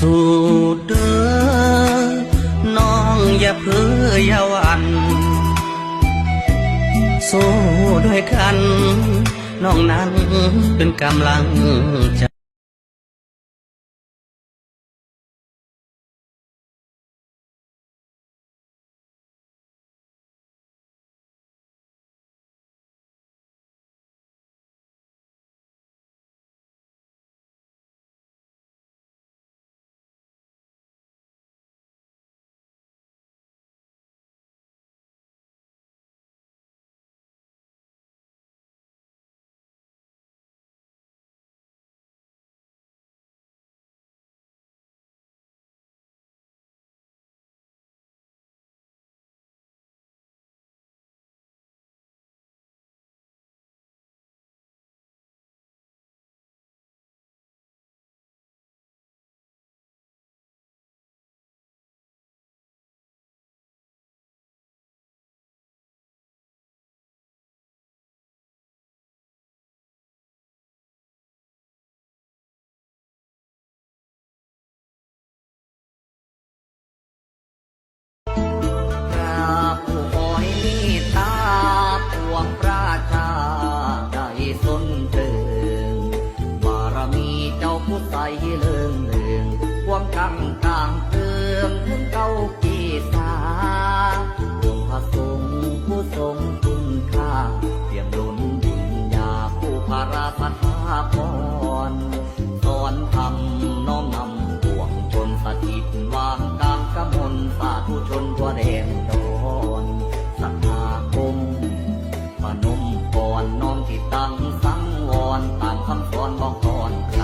สู้เด้อน้องอย่าเพ้ออย่าวันสู้ด้วยกัน น้องนั้นเป็นกำลังใจ พาราสัทธาพรสอนธรรมน้อมนำปวงชนสถิตวางกางกมลสาธุชนทั่วแดนดอนสัทธาคมปนมก่อนน้อมที่ตั้งสังวรตามคำสอนบอกก่อนเค